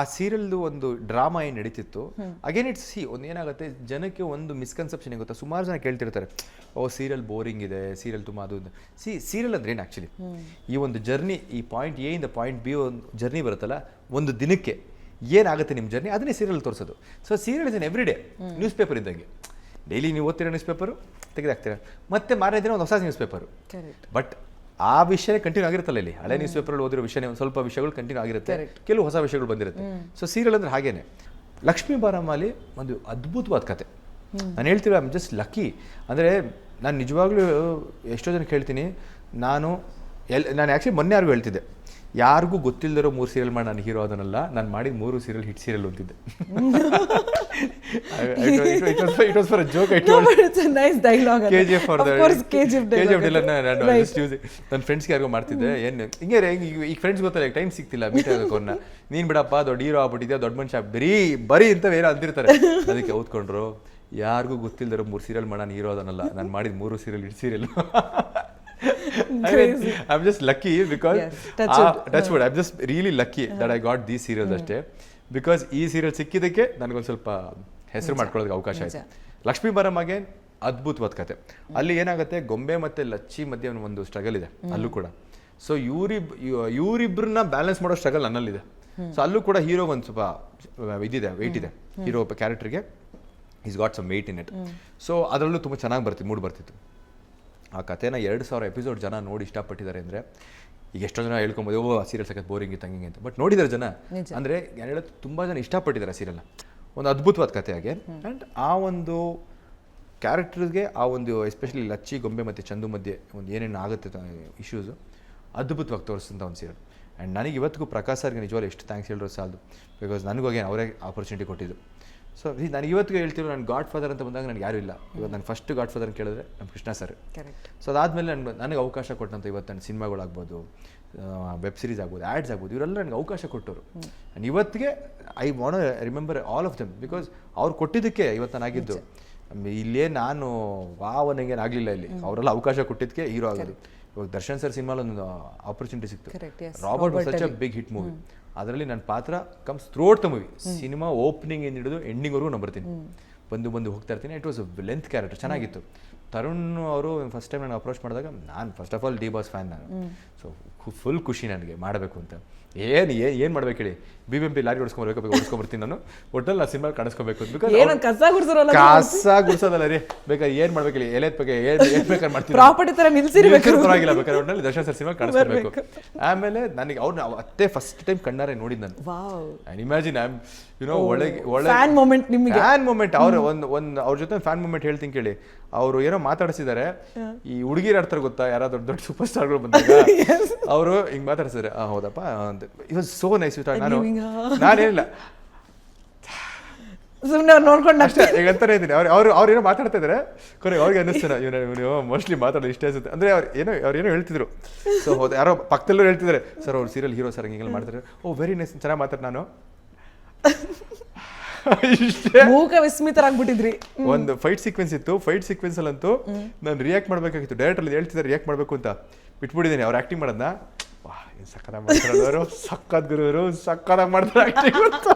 ಆ ಸೀರಿಯಲ್ದು ಒಂದು ಡ್ರಾಮಾ ಏನು ನಡೀತಿತ್ತು ಅಗೇನ್ ಇಟ್ಸ್ ಸಿ ಒಂದು ಏನಾಗುತ್ತೆ ಜನಕ್ಕೆ ಒಂದು ಮಿಸ್ಕನ್ಸೆಪ್ಷನ್ ಗೊತ್ತಾ? ಸುಮಾರು ಜನ ಕೇಳ್ತಿರ್ತಾರೆ ಓ ಸೀರಿಯಲ್ ಬೋರಿಂಗ್ ಇದೆ ಸೀರಿಯಲ್ ತುಂಬ ಅದು ಸಿ ಸೀರಿಯಲ್ ಅಂದ್ರೆ ಏನು ಆ್ಯಕ್ಚುಲಿ ಈ ಒಂದು ಜರ್ನಿ ಈ ಪಾಯಿಂಟ್ ಎ ಇಂದ ಪಾಯಿಂಟ್ ಬಿ ಒಂದು ಜರ್ನಿ ಬರುತ್ತಲ್ಲ ಒಂದು ದಿನಕ್ಕೆ ಏನಾಗುತ್ತೆ ನಿಮ್ಮ ಜರ್ನಿ ಅದನ್ನೇ ಸೀರಿಯಲ್ ತೋರಿಸೋದು. So serial is in every day newspaper ಇದ್ದಂಗೆ. ಡೈಲಿ ನೀವು ಓದ್ತೀರಾ ನ್ಯೂಸ್ ಪೇಪರು ತೆಗೆದಾಕ್ತೀರಾ? ಮತ್ತೆ ಮಾರನೇ ದಿನ ಒಂದು ಹೊಸ ನ್ಯೂಸ್ ಪೇಪರು ಬಟ್ ಆ ವಿಷಯ ಕಂಟಿನ್ಯೂ ಆಗಿರುತ್ತಲ್ಲ ಇಲ್ಲಿ? ಹಳೆ ನ್ಯೂಸ್ ಪೇಪರ್ ಓದಿರೋ ವಿಷಯ ಒಂದು ಸ್ವಲ್ಪ ವಿಷಯಗಳು ಕಂಟಿನ್ಯೂ ಆಗಿರುತ್ತೆ. ಕೆಲವು ಹೊಸ ವಿಷಯಗಳು ಬಂದಿರುತ್ತೆ. ಸೊ ಸೀರಿಯಲ್ ಅಂದ್ರೆ ಹಾಗೇನೆ. ಲಕ್ಷ್ಮೀ ಬಾರಾಮಾಲಿ ಒಂದು ಅದ್ಭುತವಾದ ಕತೆ. ನಾನು ಹೇಳ್ತೀವಿ ಐಮ್ ಜಸ್ಟ್ ಲಕ್ಕಿ ಅಂದರೆ ನಾನು ನಿಜವಾಗ್ಲೂ ಎಷ್ಟೋ ಜನಕ್ಕೆ ಹೇಳ್ತೀನಿ ನಾನು ಎಲ್ ನಾನು ಆ್ಯಕ್ಚುಲಿ ಮೊನ್ನೆ ಯಾರಿಗೂ ಹೇಳ್ತಿದ್ದೆ. ಯಾರಿಗೂ ಗೊತ್ತಿಲ್ಲದಿರೋ ಮೂರು ಸೀರಿಯಲ್ ಮಾಡಿ ನಾನು ಹೀರೋ ಅದನ್ನೆಲ್ಲ ನಾನು ಮಾಡಿದ ಮೂರು ಸೀರಿಯಲ್ ಹಿಟ್ ಸೀರಿಯಲ್ ಅಂತಿದ್ದೆ. It was for joke I No, but it's a nice dialogue. K G F Of course, KGF dialogue ಇಲ್ಲ ಅದು. ನಾನು Right. just use it. ನನ್ನ ಫ್ರೆಂಡ್ಸ್ಗೆ ಯಾರಿಗೋ ಮಾಡ್ತಿದ್ದೆ ಏನು ಹಿಂಗೆ ರೀ, ಈಗ ಫ್ರೆಂಡ್ಸ್ ಗೊತ್ತಲ್ಲ ಟೈಮ್ ಸಿಗ್ತಿಲ್ಲ ಮೀಟ್ ಆಗೋಕೆ ಅವ್ರನ್ನ. ನೀನು ಬಿಡಪ್ಪ ದೊಡ್ಡ ಹೀರೋ ಆಗ್ಬಿಟ್ಟಿದ್ಯಾ ದೊಡ್ಡ ಮನುಷ್ಯ ಬರೀ ಬರೀ ಅಂತ ಏನೋ ಅಂದಿರ್ತಾರೆ ಅದಕ್ಕೆ ಓದ್ಕೊಂಡ್ರು ಯಾರಿಗೂ ಗೊತ್ತಿಲ್ಲದಿರೋ ಮೂರು ಸೀರಿಯಲ್ ಮಾಡೋಣ ಹೀರೋ ಅದನ್ನಲ್ಲ. ನಾನು ಮಾಡಿದ ಮೂರು serial it serial I am just lucky because touch wood I just really lucky that I got these serials ಅಷ್ಟೇ. ಬಿಕಾಸ್ ಈ ಸೀರಿಯಲ್ ಸಿಕ್ಕಿದ್ದಕ್ಕೆ ನನಗೊಂದು ಸ್ವಲ್ಪ ಹೆಸರು ಮಾಡ್ಕೊಳ್ಳೋದಕ್ಕೆ ಅವಕಾಶ ಆಯಿತು. ಲಕ್ಷ್ಮೀ ಬರಮ್ಮಗೆ ಅದ್ಭುತವಾದ ಕತೆ. ಅಲ್ಲಿ ಏನಾಗುತ್ತೆ? ಗೊಂಬೆ ಮತ್ತೆ ಲಚ್ಚಿ ಮಧ್ಯೆ ಒಂದು ಸ್ಟ್ರಗಲ್ ಇದೆ ಅಲ್ಲೂ ಕೂಡ. ಸೊ ಇವರಿಬ್ ಇವರಿಬ್ಬರನ್ನ ಬ್ಯಾಲೆನ್ಸ್ ಮಾಡೋ ಸ್ಟ್ರಗಲ್ ನನ್ನಲ್ಲಿದೆ. ಸೊ ಅಲ್ಲೂ ಕೂಡ ಹೀರೋ ಒಂದು ಸ್ವಲ್ಪ ಇದಿದೆ ವೆಯ್ಟ್ ಇದೆ. Hero ಕ್ಯಾರೆಕ್ಟರ್ಗೆ is got some weight in it so ಅದರಲ್ಲೂ ತುಂಬ ಚೆನ್ನಾಗಿ ಬರ್ತಿತ್ತು ಮೂಡ್ ಬರ್ತಿತ್ತು. ಆ ಕಥೆನ ಎರಡು ಸಾವಿರ ಎಪಿಸೋಡ್ ಜನ ನೋಡಿ ಇಷ್ಟಪಟ್ಟಿದ್ದಾರೆ ಅಂದರೆ ಈಗ ಎಷ್ಟೋ ಜನ ಹೇಳ್ಕೊಬೋದು ಓ ಸೀರಿಯಲ್ ಸಖತ್ ಬೋರಿಂಗ್ ಇತ್ತು ಹಂಗೆ ಅಂತ. ಬಟ್ ನೋಡಿದ್ರೆ ಜನ. ಅಂದರೆ ನಾನು ಹೇಳೋದು ತುಂಬ ಜನ ಇಷ್ಟಪಟ್ಟಿದ್ದಾರೆ ಆ ಸೀರಿಯಲ್ನ ಒಂದು ಅದ್ಭುತವಾದ ಕಥೆ ಹಾಗೆ ಆ್ಯಂಡ್ ಆ ಒಂದು ಕ್ಯಾರೆಕ್ಟರ್ಗೆ ಆ ಒಂದು ಎಸ್ಪೆಷಲಿ ಲಚ್ಚಿ ಗೊಂಬೆ ಮತ್ತು ಚಂದು ಮಧ್ಯೆ ಒಂದು ಏನೇನು ಆಗುತ್ತೆ ಇಶ್ಯೂಸು ಅದ್ಭುತವಾಗಿ ತೋರಿಸಿದಂಥ ಒಂದು ಸೀರಿಯಲ್ ಆ್ಯಂಡ್ ನನಗೆ ಇವತ್ತಿಗೂ ಪ್ರಕಾಶ್ ಸರ್ಗೆ ನಿಜವಾಗ್ಲೂ ಎಷ್ಟು ಥ್ಯಾಂಕ್ಸ್ ಹೇಳಿದ್ರು ಸಾಲದು. ಬಿಕಾಸ್ ನನಗೂ ಅವರೇ ಆಪರ್ಚುನಿಟಿ ಕೊಟ್ಟಿದ್ದು. ಸೊ ನಾನು ಇವತ್ತಿಗೆ ಹೇಳ್ತಿರೋ ನಾನು ಗಾಡ್ ಫಾದರ್ ಅಂತ ಬಂದಾಗ ನನಗೆ ಯಾರು ಇಲ್ಲ. ಇವತ್ತು ನಾನು ಫಸ್ಟ್ ಗಾಡ್ ಫಾದರ್ ಅಂತ ಕೇಳಿದ್ರೆ ನಮ್ಮ ಕೃಷ್ಣ ಸರ್. ಸೊ ಅದಾದಮೇಲೆ ನನ್ನ ನನಗೆ ಅವಕಾಶ ಕೊಟ್ಟಂತ ಇವತ್ತು ನನ್ನ ಸಿನಿಮಾಗಳಾಗ್ಬೋದು ವೆಬ್ ಸೀರೀಸ್ ಆಗ್ಬೋದು ಆ್ಯಡ್ಸ್ ಆಗ್ಬೋದು ಇವರೆಲ್ಲ ನನಗೆ ಅವಕಾಶ ಕೊಟ್ಟರು ನಾನು ಇವತ್ತಿಗೆ I want remember all of them because ಅವ್ರು ಕೊಟ್ಟಿದ್ದಕ್ಕೆ ಇವತ್ತು ನಾನು ಆಗಿದ್ದು. ಇಲ್ಲೇ ನಾನು ವಾವ್ ನನಗೇನು ಆಗಲಿಲ್ಲ ಇಲ್ಲಿ. ಅವರೆಲ್ಲ ಅವಕಾಶ ಕೊಟ್ಟಿದ್ದಕ್ಕೆ ಹೀರೋ ಆಗೋದು. ಇವಾಗ ದರ್ಶನ್ ಸರ್ ಸಿನಿಮಾಲೊಂದು ಆಪರ್ಚುನಿಟಿ ಸಿಕ್ತು. Robert such a big hit movie ಅದರಲ್ಲಿ ನನ್ನ ಪಾತ್ರ comes throughout the movie cinema opening ಏನು ಹಿಡಿದು ಎಂಡಿಂಗ್ವರೆಗೂ ನಾನು ಬರ್ತೀನಿ. ಬಂದು ಬಂದು ಹೋಗ್ತಾ ಇರ್ತೀನಿ. ಇಟ್ ವಾಸ್ ಲೆಂತ್ ಕ್ಯಾರೆಕ್ಟರ್ ಚೆನ್ನಾಗಿತ್ತು. ತರುಣ್ ಅವರು ಫಸ್ಟ್ ಟೈಮ್ ನಾನು ಅಪ್ರೋಚ್ ಮಾಡಿದಾಗ ನಾನು first of all the boss fan ನಾನು ಸೊ ಫುಲ್ ಖುಷಿ ನನಗೆ ಮಾಡಬೇಕು ಅಂತ. ಏನು ಏನು ಏನು ಮಾಡ್ಬೇಕು ಹೇಳಿ? B B M P lorry ಓಡಿಸ್ಕೊಂಬರ್ಬೇಕು ಓಡಿಸ್ಕೊಂಬರ್ತೀನಿ ನಾನು. ಒಟ್ಟಲ್ಲಿ ಆ ಸಿನಿಮಾ ಕಾಣಿಸ್ಕೋಬೇಕು ಕಸ ಗುಡ್ಸೋದಲ್ಲ ರೀ. ಬೇಕಾದ್ರೆ ಏನು ಮಾಡ್ಬೇಕು ಹೇಳಿ? ಎಲೆ ಬಗ್ಗೆ ಏನು ಏನು ಬೇಕಾದ್ರೆ ಮಾಡ್ತೀನಿ ಪ್ರಾಪರ್ಟಿ ತರ ನಿಲ್ಸಿರ್ಬೇಕು. ನಿಲ್ಸಿರೋ ಪರವಾಗಿಲ್ಲ ಬೇಕಾದ್ರೆ ಒಟ್ಟಲ್ಲಿ ದರ್ಶನ್ ಸರ್ ಸಿನಿಮಾ ಕಾಣಿಸ್ಕೋಬೇಕು. ಆಮೇಲೆ ನನಗೆ ಅವ್ರನ್ನ ಅತ್ತೆ ಫಸ್ಟ್ ಟೈಮ್ ಕಣ್ಣಾರೆ ನೋಡಿದ್ ನಾನು. I imagine I am you know ಒಳಗೆ ಒಳ್ಳೆ ಫ್ಯಾನ್ ಮೂಮೆಂಟ್ ನಿಮಗೆ. ಫ್ಯಾನ್ ಮೂಮೆಂಟ್ ಅವ್ರ ಒಂದು ಒಂದು ಅವ್ರ ಜೊತೆ ಫ್ಯಾನ್ ಮೂಮೆಂಟ್ ಹೇಳ್ತೀನಿ ಕೇಳಿ. ಅವರು ಏನೋ ಮಾತಾಡಿಸಿದ್ದಾರೆ ಈ ಹುಡುಗಿರ್ ಆಡ್ತಾರೆ ಗೊತ್ತಾ? ಯಾರೋ ದೊಡ್ಡ ದೊಡ್ಡ ಸೂಪರ್ ಸ್ಟಾರ್ಗಳು ಬಂದಾಗ. ಅವರು ಹಿಂಗ್ ಮಾತಾಡ್ಸಿದ್ದಾರೆ ಆ ಹೌದಪ್ಪ. ಇಟ್ ವಾಸ್ ಸೋ ನೈಸ್ ನಾನು ನಾನೇನಿಲ್ಲ ಸುಮ್ನೆ ಅವ್ರು ನೋಡ್ಕೊಂಡು ಅಷ್ಟೇ ಈಗ ಅಂತಾನೆ ಇದ್ದೀನಿ. ಅವ್ರು ಅವ್ರು ಅವ್ರು ಏನೋ ಮಾತಾಡ್ತಾ ಇದ್ದಾರೆ ಕೊನೆ ಅವ್ರಿಗೆ ಅನ್ನಿಸ್ತಾನೆ ಇವನು ಇವನು ಮೋಸ್ಟ್ಲಿ ಮಾತಾಡೋದು ಇಷ್ಟ ಅನ್ಸುತ್ತೆ. ಅಂದ್ರೆ ಅವ್ರು ಏನೋ ಅವ್ರು ಏನೋ ಹೇಳ್ತಿದ್ರು. ಸೊ ಹೌದು ಯಾರೋ ಪಕ್ಕದಲ್ಲೂ ಹೇಳ್ತಿದ್ದಾರೆ ಸರ್ ಅವ್ರು ಸೀರಿಯಲ್ ಹೀರೋ ಸರ್ ಹಿಂಗೆಲ್ಲ ಮಾಡ್ತಾರೆ ಓ ವೆರಿ ನೈಸ್ ಚೆನ್ನಾಗಿ ಮಾತಾಡ್ ನಾನು. ಇಷ್ಟೇ. ಮೂಕ ವಿಸ್ಮಿತರಾಗ್ಬಿಟ್ಟಿದ್ರಿ. ಒಂದು ಫೈಟ್ ಸೀಕ್ವೆನ್ಸ್ ಇತ್ತು. ಫೈಟ್ ಸೀಕ್ವೆನ್ಸ್ ಅಂತೂ ನಾನು ರಿಯಾಕ್ಟ್ ಮಾಡ್ಬೇಕಾಗಿತ್ತು. ಡೈರೆಕ್ಟ್ ಅಲ್ಲಿ ಹೇಳ್ತಿದ್ದಾರೆ ರಿಯಾಕ್ಟ್ ಮಾಡ್ಬೇಕು ಅಂತ. ಬಿಟ್ಬಿಟ್ಟಿದ್ದೀನಿ ಅವ್ರು ಆಕ್ಟಿಂಗ್ ಮಾಡೋದನ್ನ. ವಾಹ್ ಏನು ಸಕ್ಕತ್ತಾಗಿ ಮಾಡ್ತಾರೆ ಸಕ್ಕತ್ ಗುರುವರು. ಸಕ್ಕತ್ತಾಗಿ ಮಾಡ್ತಾರೆ ಆಕ್ಟಿಂಗ್ ಅಂತ